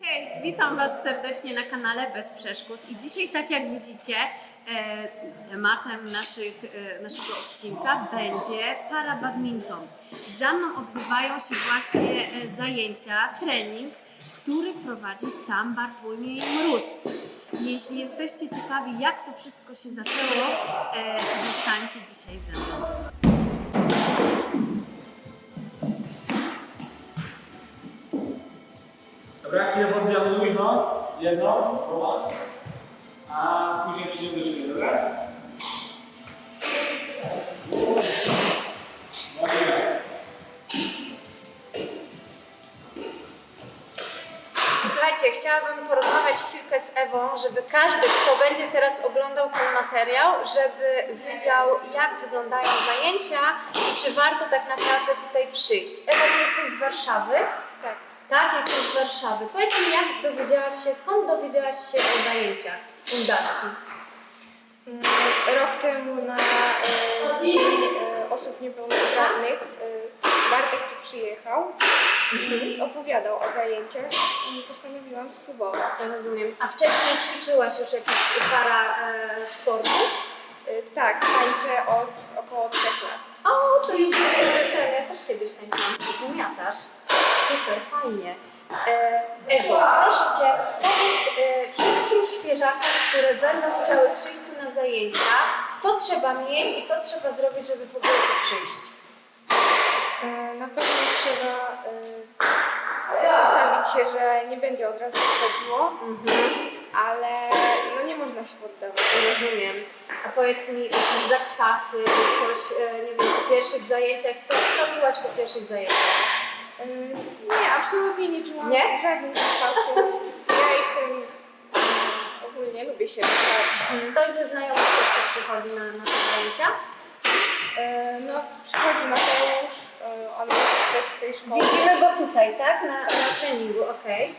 Cześć, witam Was serdecznie na kanale Bez Przeszkód i dzisiaj tak jak widzicie e, tematem naszych, e, naszego odcinka będzie para badminton. Za mną odbywają się właśnie e, zajęcia, trening, który prowadzi sam Bartłomiej Mróz. Jeśli jesteście ciekawi jak to wszystko się zaczęło, zostańcie dzisiaj ze mną. Dobra, chwilę podbijamy luźno, jedną, dwa, a później przyjdziemy do siebie, dobra? Dobra. Słuchajcie, chciałabym porozmawiać chwilkę z Ewą, żeby każdy, kto będzie teraz oglądał ten materiał, żeby wiedział, jak wyglądają zajęcia i czy warto tak naprawdę tutaj przyjść. Ewa, ty jesteś z Warszawy? Tak. Jesteś z Warszawy. Powiedz mi, jak dowiedziałaś się, skąd dowiedziałaś się o zajęciach fundacji? Mm, Rok temu na e, Dzień e, Osób Niepełnosprawnych e, Bartek tu przyjechał i opowiadał o zajęciach i postanowiłam spróbować. Ja rozumiem. A wcześniej ćwiczyłaś już jakieś para e, sportu? E, Tak, tańczę od około trzech lat. O, to jest ja też kiedyś tańczyłam, ty miatasz. Super, fajnie. E, Ewo, proszę Cię, powiedz e, wszystkim świeżakom, które będą chciały przyjść tu na zajęcia, co trzeba mieć i co trzeba zrobić, żeby w ogóle tu przyjść. E, Na pewno trzeba e, nastawić się, że nie będzie od razu wychodziło, ale no nie można się poddawać. Rozumiem. A powiedz mi jakieś zakwasy, coś, e, nie wiem, po pierwszych zajęciach, co, co czułaś po pierwszych zajęciach? E, Nie, absolutnie nie czułam Nie? żadnych zapasów. Ja jestem, ogólnie lubię się ruszać. Ktoś ze znajomych też tak przychodzi na, na te zajęcia? E, No, przychodzi Mateusz, e, on jest też z tej szkoły. Widzimy go tutaj, tak? Na, na treningu, okej.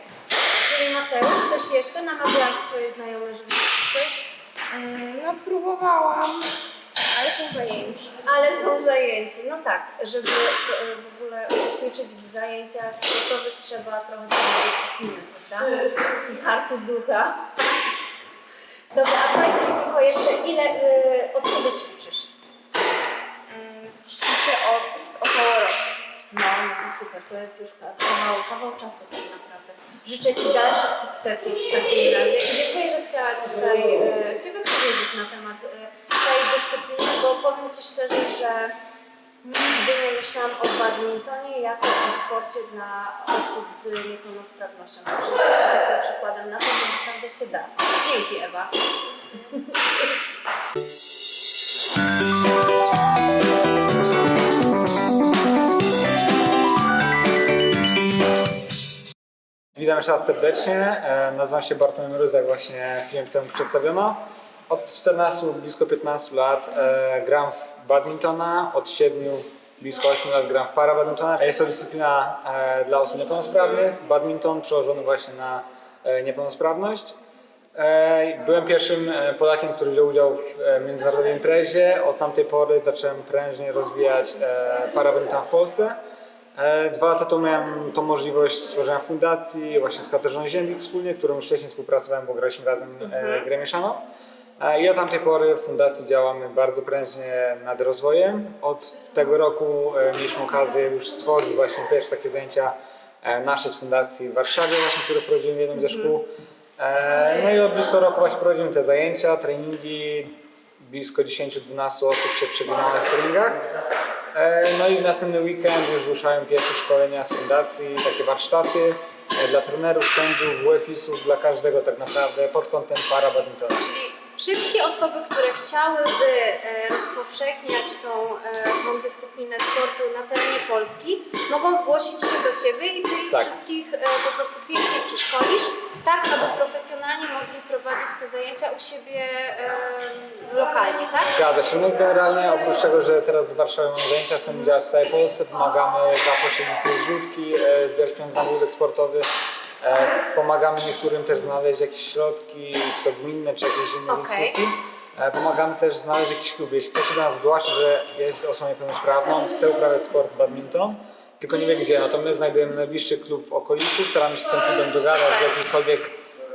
Czyli Mateusz, ktoś jeszcze namawiałaś swoje znajome, żeby przyszły? No, próbowałam, ale są zajęci. Ale są zajęci. No tak, żeby e, w ogóle uczestniczyć w zajęciach sportowych trzeba trochę samodyscypliny, prawda? I hartu ducha. Dobra, a powiedz mi tylko jeszcze, ile, y, od kiedy ćwiczysz? Mm, Ćwiczę od około roku. No, no to super, to jest już kawał, kawał czasu tak naprawdę. Życzę Ci dalszych sukcesów w takim razie i dziękuję, że chciałaś tutaj e, się wypowiedzieć na temat e, dyscypliny, bo powiem Ci szczerze, że nigdy nie myślałam o badmintonie jako o sporcie dla osób z niepełnosprawnością. Także jesteś świetnym przykładem na to, że naprawdę się da. Dzięki Ewa. Witam jeszcze raz serdecznie. E, Nazywam się Bartłomiej Mróz, jak właśnie chwilę temu przedstawiono. Od 14, blisko 15 lat e, gram w badmintona, od 7, blisko 8 lat gram w para badmintona. Jest to dyscyplina e, dla osób niepełnosprawnych. Badminton przełożony właśnie na e, niepełnosprawność. E, Byłem pierwszym e, Polakiem, który wziął udział w e, międzynarodowej imprezie. Od tamtej pory zacząłem prężnie rozwijać e, para badminton w Polsce. E, Dwa lata temu miałem tą możliwość stworzenia fundacji właśnie z Katarzyną Ziemlik wspólnie, którą już wcześniej współpracowałem, bo graliśmy razem e, grę mieszaną. I od tamtej pory w fundacji działamy bardzo prężnie nad rozwojem. Od tego roku e, mieliśmy okazję już stworzyć właśnie pierwsze takie zajęcia e, nasze z fundacji w Warszawie, właśnie, które prowadzimy w jednym ze szkół. E, No i od blisko roku właśnie prowadzimy te zajęcia, treningi. Blisko 10-12 osób się przewinęło na treningach. No i w następny weekend już ruszają pierwsze szkolenia z fundacji, takie warsztaty dla trenerów, sędziów, WF-isów, dla każdego tak naprawdę pod kątem para badmintonu. Wszystkie osoby, które chciałyby e, rozpowszechniać tą, e, tą dyscyplinę sportu na terenie Polski, mogą zgłosić się do Ciebie i Ty ich Tak. wszystkich e, po prostu pięknie przeszkolisz, tak aby profesjonalnie mogli prowadzić te zajęcia u siebie lokalnie, tak? Zgadza się. No generalnie oprócz tego, że teraz z Warszawy mamy zajęcia, chcemy działać w całej Polsce, pomagamy za pośrednictwem zrzutki, zbierać pieniądze na wózek sportowy. E, pomagamy niektórym też znaleźć jakieś środki, czy to gminne, czy jakieś inne Okej. instytucji. E, Pomagamy też znaleźć jakiś klub. Jeśli ktoś do nas zgłasza, że jest osobą niepełnosprawną, chce uprawiać sport badminton, tylko nie wie gdzie. No to my znajdujemy najbliższy klub w okolicy, staramy się z tym klubem dogadać w jakiejkolwiek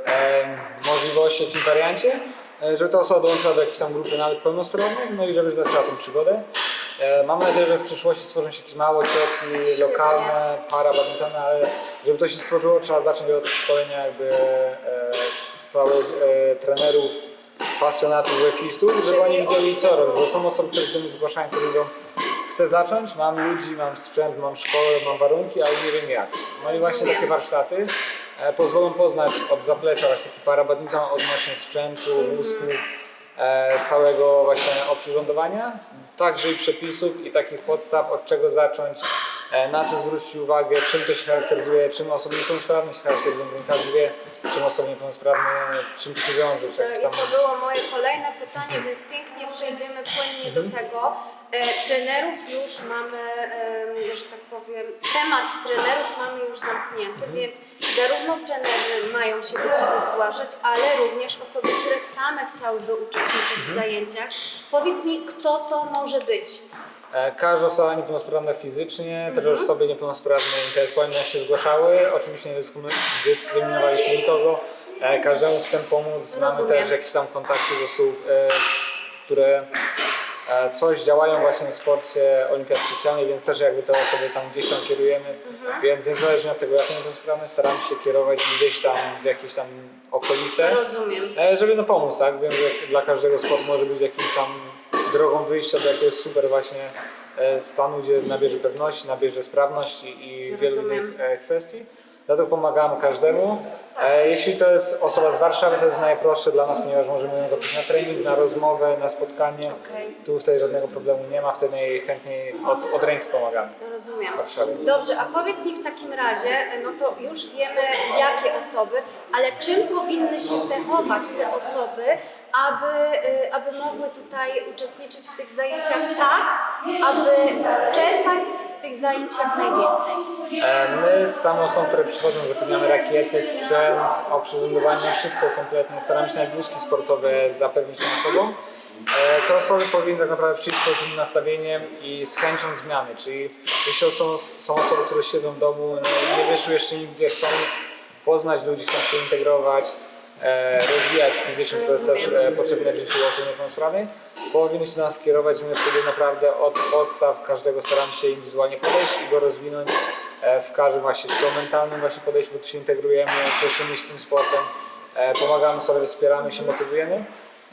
e, możliwości, jakim wariancie, e, żeby ta osoba dołączyła do jakiejś tam grupy nawet pełnosprawnych, no i żeby zaczęła tą przygodę. E, Mam nadzieję, że w przyszłości stworzą się jakieś małe ośrodki lokalne, para badmintona, ale żeby to się stworzyło, trzeba zacząć od szkolenia jakby e, całych e, trenerów, pasjonatów WF-istów, żeby oni wiedzieli co robić, bo są osoby, które się do mnie zgłaszają, które mówią chcę zacząć, mam ludzi, mam sprzęt, mam szkołę, mam warunki, ale nie wiem jak. No i właśnie takie warsztaty e, pozwolą poznać od zaplecza właśnie taki para badminton odnośnie sprzętu, mózgu, całego właśnie oprzyrządowania, także i przepisów i takich podstaw, od czego zacząć, e, na co zwrócić uwagę, czym to się charakteryzuje, czym osoby niepełnosprawne się charakteryzują, nie każdy wie, czym osoby niepełnosprawne, czym to się wiąże, czy jakieś I tam... to było moje kolejne pytanie, więc pięknie przejdziemy płynnie do tego. E, trenerów już mamy, em, że tak powiem, temat trenerów mamy już zamknięty, więc zarówno trenerzy mają się do Ciebie zgłaszać, ale również osoby, które same chciałyby uczestniczyć w zajęciach. Powiedz mi, kto to może być? E, Każda osoba niepełnosprawna fizycznie, też osoby niepełnosprawne intelektualnie się zgłaszały. Oczywiście nie dyskryminowaliśmy nikogo. E, Każdemu chcę pomóc. Rozumiem. też jakieś tam kontakty z osób, e, które coś działają właśnie w sporcie olimpiad specjalnej, więc też jakby te osoby tam gdzieś tam kierujemy. Więc niezależnie od tego, jakie niepełnosprawne, staramy się kierować gdzieś tam w jakieś tam okolice. Rozumiem. Żeby no pomóc, tak? Wiem, że dla każdego sport może być jakimś tam drogą wyjścia do jakiegoś super właśnie e, stanu, gdzie nabierze pewności, nabierze sprawności i wielu Rozumiem. innych e, kwestii. Dlatego pomagamy każdemu. E, Jeśli to jest osoba z Warszawy, to jest najprostsze dla nas, ponieważ możemy ją zaprosić na trening, na rozmowę, na spotkanie. Okej. Tu tutaj żadnego problemu nie ma, wtedy jej chętniej od, od ręki pomagamy. Rozumiem. Dobrze, a powiedz mi w takim razie, no to już wiemy jakie osoby, ale czym powinny się cechować te osoby, aby, y, aby mogły tutaj uczestniczyć w tych zajęciach tak, aby czerpać z tych zajęć jak najwięcej? E, My z samą które przychodzą, zapewniamy rakiety, sprzęt, oprzyrządowanie, wszystko kompletnie. Staramy się nawet sportowe zapewnić osobom. E, Te osoby powinny tak naprawdę przyjść z pozytywnym nastawieniem i z chęcią zmiany. Czyli jeśli są, są osoby, które siedzą w domu, nie, nie wyszły jeszcze nigdzie, chcą poznać ludzi, chcą się integrować, rozwijać fizycznie, to jest też e, potrzebne w życiu osób niepełnosprawnej, powinni się nas kierować, my wtedy naprawdę od podstaw każdego staramy się indywidualnie podejść i go rozwinąć e, w każdym właśnie, czy to mentalnym właśnie podejściu, się integrujemy, cieszymy się tym sportem, e, pomagamy sobie, wspieramy się, motywujemy.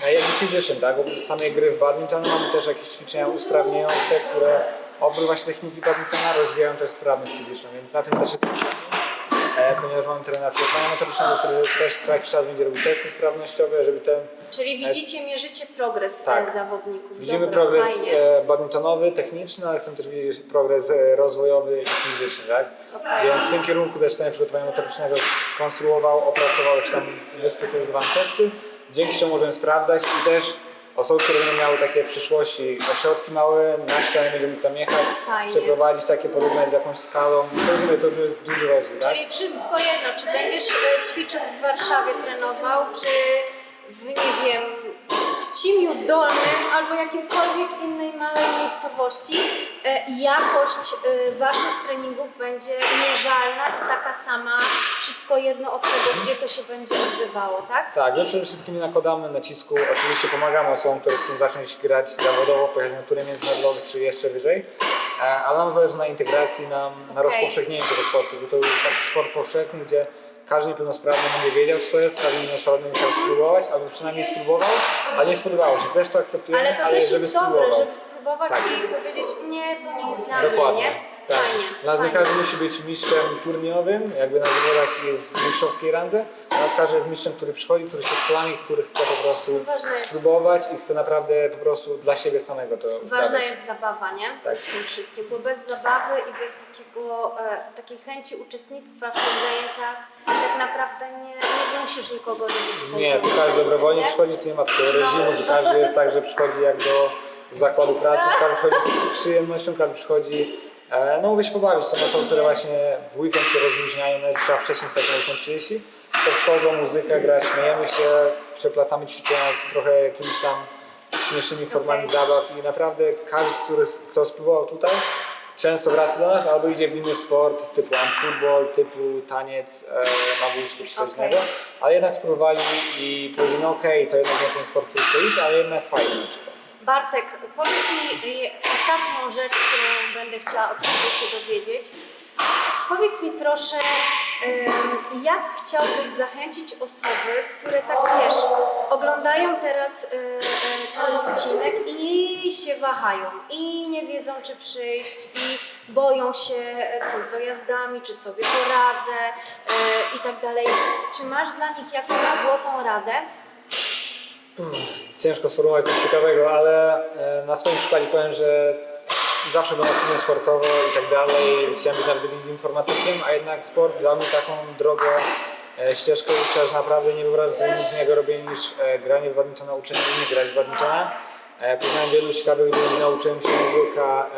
E, Jak i fizycznym, tak? Oprócz samej gry w badminton mamy też jakieś ćwiczenia usprawniające, które oprócz właśnie techniki badmintona rozwijają też sprawność fizyczną, więc na tym też jest e, ponieważ mamy trenera przygotowania motorycznego, który też co jakiś czas będzie robił testy sprawnościowe, żeby ten Czyli widzicie, mierzycie progres Tak. e, zawodników. Widzimy Dobra, progres fajnie. e, badmintonowy, techniczny, ale chcemy też widzieć progres e, rozwojowy i fizyczny, tak? Okej. Więc w tym kierunku też ten przygotowania motorycznego skonstruował, opracował jakieś tam wyspecjalizowane testy, dzięki czemu możemy sprawdzać i też osoby, które będą miały takie w przyszłości ośrodki małe, na ścianie będziemy tam jechać, Fajnie. przeprowadzić takie porównać z jakąś skalą, to, mówię, to już jest duży rozwój, tak? Czyli wszystko jedno, czy będziesz e, ćwiczył w Warszawie, trenował, czy w, nie wiem, Cimiu Dolnym albo jakimkolwiek innej małej miejscowości, e, jakość e, Waszych treningów będzie mierzalna i taka sama, wszystko jedno od tego, gdzie to się będzie odbywało, tak? Tak, my przede wszystkim nie nakładamy nacisku. Oczywiście pomagamy osobom, które chcą zacząć grać zawodowo, pojechać na tury międzynarodowe czy jeszcze wyżej, e, ale nam zależy na integracji, nam, na Okej. rozpowszechnieniu tego sportu, że to jest taki sport powszechny, gdzie każdy niepełnosprawny będzie wiedział, co to jest, każdy niepełnosprawny musiał spróbować, albo przynajmniej spróbował, ale nie spodobało się. Też to akceptujemy, Ale to też żeby jest dobre, spróbował. żeby spróbować Tak. i powiedzieć, nie, to nie jest dla mnie, Dokładnie. nie? Tak. Fajnie, fajnie. każdy musi być mistrzem turniejowym, jakby na zawodach w mistrzowskiej randze. Każdy jest mistrzem, który przychodzi, który się wsłami, który chce po prostu Ważne jest- spróbować i chce naprawdę po prostu dla siebie samego to Ważna jest zabawa, nie? Tak. W tym wszystkim, bo bez zabawy i bez takiego, e, takiej chęci uczestnictwa w tych zajęciach tak naprawdę nie, nie zmusisz nikogo, żeby tutaj Nie, tu każdy dobrowolnie nie? przychodzi, tu nie ma takiego reżimu, że każdy jest tak, że przychodzi jak do zakładu pracy, każdy przychodzi z przyjemnością, każdy przychodzi no mówię się pobawić. Są osoby, które właśnie w weekend się rozluźniają, nawet trzeba wcześniej wstać na 8.30, to wchodzą, muzyka gra, śmiejemy się, przeplatamy ćwiczenia z trochę jakimiś tam śmiesznymi formami zabaw i naprawdę każdy, który, kto spróbował tutaj, często wraca do nas, albo idzie w inny sport, typu futbol, typu taniec e, na wózku czy coś Okej. innego, ale jednak spróbowali i powiedzieli, no okej, to jednak nie ten sport, który chcę iść, ale jednak przykład. Bartek, powiedz mi y, ostatnią rzecz, którą będę chciała od Ciebie się dowiedzieć. Powiedz mi proszę, jak chciałbyś zachęcić osoby, które tak wiesz, oglądają teraz y, y, ten odcinek i się wahają i nie wiedzą czy przyjść i boją się co z dojazdami, czy sobie poradzę i tak dalej. Czy masz dla nich jakąś złotą radę? Ciężko sformułować coś ciekawego, ale e, na swoim przykładzie powiem, że zawsze byłem aktywny sportowo i tak dalej. Chciałem być nawet informatykiem, a jednak sport dał mi taką drogę, e, ścieżkę że naprawdę nie wyobrażam sobie nic innego robienia niż e, granie w badmintona, uczenie innych grać w badmintona. Poznałem wielu ciekawych ludzi, nauczyłem się języka,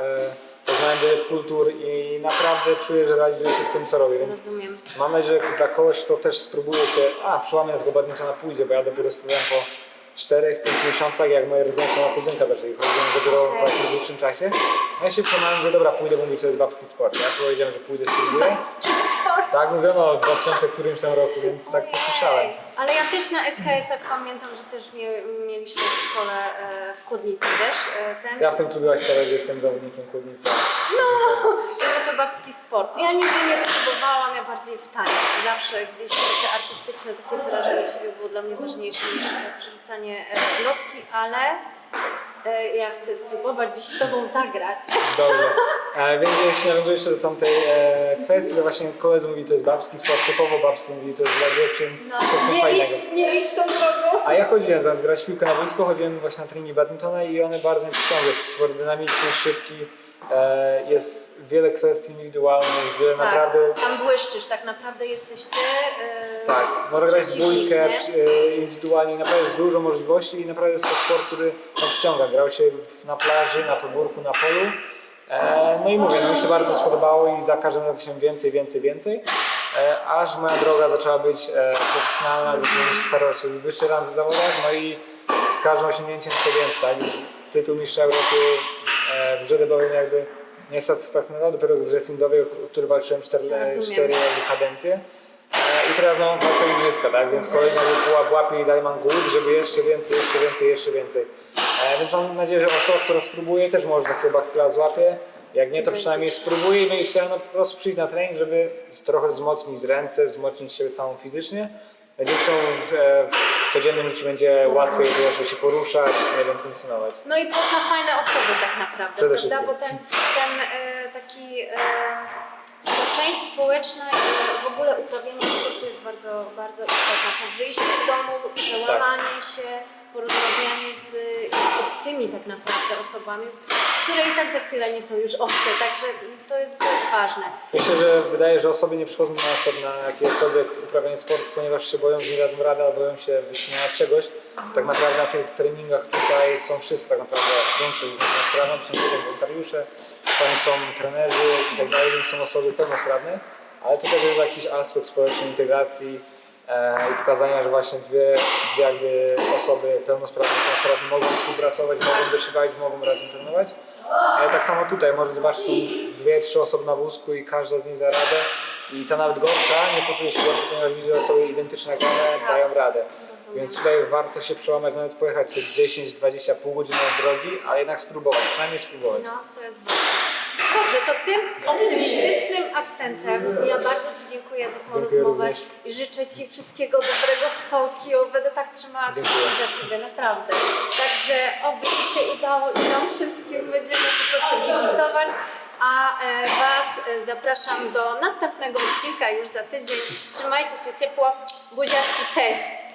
poznałem wiele kultur i naprawdę czuję, że realizuję się w tym, co robię. Więc Rozumiem. Mam nadzieję, że dla kogoś, kto też spróbuje się, a przełamie tego badmintona pójdzie, bo ja dopiero spróbowałem po 4-5 miesiącach, jak moje rodzeństwo ma kuzynka zaczęli chodzić dopiero po jakimś dłuższym czasie. A ja się przełamałem, że dobra, pójdę, bo mówię, to jest babski sport. Ja powiedziałem, że pójdę, spróbuję. Babski sport. Tak mówiono w 2000 którymś tam roku, więc tak to słyszałem. Ale ja też na SKS-ach pamiętam, że też mie, mieliśmy w szkole e, w Kłodnicy też e, ten. Ja w tym klubie właśnie teraz jestem zawodnikiem Kłodnica. Że to babski sport. Ja nigdy nie spróbowałam, ja bardziej w taniec. Zawsze gdzieś takie artystyczne takie wyrażenie siebie było dla mnie ważniejsze niż e, przerzucanie e, lotki, ale ja chcę spróbować dziś z Tobą zagrać. Dobrze. E, więc jeśli nawiązuję jeszcze do tamtej e, kwestii, to właśnie koledzy mówili, to jest babski sport, typowo babski, mówili, to jest dla dziewczyn, No, coś tam nie fajnego. idź, nie idź tą drogą. A ja chodziłem zamiast grać w piłkę na boisko, chodziłem właśnie na treningi badmintona i one bardzo mnie przyciągają. Jest sport dynamiczny, szybki, e, jest wiele kwestii indywidualnych, wiele Tak, naprawdę... tam błyszczysz, tak naprawdę jesteś Ty. e, Tak, można grać w dwójkę przy- e, indywidualnie, naprawdę jest dużo możliwości i naprawdę jest to sport, który no, przyciąga. Grał się w- na plaży, na podwórku, na polu. E, no i mówię, no mi się bardzo spodobało i za każdym razem się więcej, więcej, więcej. E, aż moja droga zaczęła być e, profesjonalna, zacząłem się starać się w wyższej randze w zawodach, no i z każdym osiągnięciem chcę więcej, tak? Tytuł mistrza Europy e, w debowym jakby nie satysfakcjonował, dopiero w o który walczyłem 4, Rozumiem. 4 kadencje. I teraz mam walkę igrzyska, tak? Więc kolejna pułap łapie i mam głód, żeby jeszcze więcej, jeszcze więcej, jeszcze więcej. E, więc mam nadzieję, że osoba, która spróbuje, też może takiego bakcyla złapie. Jak nie, to przynajmniej spróbuje i chciała no, po prostu przyjść na trening, żeby trochę wzmocnić ręce, wzmocnić siebie samą fizycznie. Czemu w, e, w codziennym życiu będzie łatwiej żeby się poruszać, nie wiem, funkcjonować. No i pozna fajne osoby tak naprawdę, Przede prawda? wszystkim. Bo ten, ten e, taki e, część społeczna i w ogóle uprawianie sportu jest bardzo, bardzo istotna. To wyjście z domu, przełamanie się, porozmawianie z obcymi tak naprawdę osobami, które i tak za chwilę nie są już obce, także to jest, to jest ważne. Myślę, że wydaje, że osoby nie przychodzą na przykład na jakiekolwiek uprawianie sportu, ponieważ się boją, że nie dadzą rady, albo boją się wyśmiewać czegoś. Tak naprawdę na tych treningach tutaj są wszyscy tak naprawdę większość z nich pełnosprawna, są tutaj wolontariusze, tam są trenerzy i tak dalej, więc są osoby pełnosprawne, ale to też jest jakiś aspekt społecznej integracji i pokazania, że właśnie dwie, dwie jakby osoby pełnosprawne, pełnosprawne mogą współpracować, mogą bawić, mogą razem trenować. Ale tak samo tutaj, może zobaczyć, są dwie, trzy osoby na wózku i każda z nich da radę. I ta nawet gorsza nie poczuje się gorsza, ponieważ widzi, że osoby identyczne jak one dają radę. Więc tutaj warto się przełamać, nawet pojechać sobie 10, 20, pół godziny drogi, ale jednak spróbować, przynajmniej spróbować. No, to jest ważne. Dobrze, to tym optymistycznym akcentem ja bardzo Ci dziękuję za tą rozmowę i życzę Ci wszystkiego dobrego w Tokio. Będę tak trzymała kciuki za Ciebie, naprawdę. Także oby Ci się udało i nam wszystkim będziemy po prostu kibicować. A e, Was e, zapraszam do następnego odcinka już za tydzień. Trzymajcie się ciepło, buziaczki, cześć!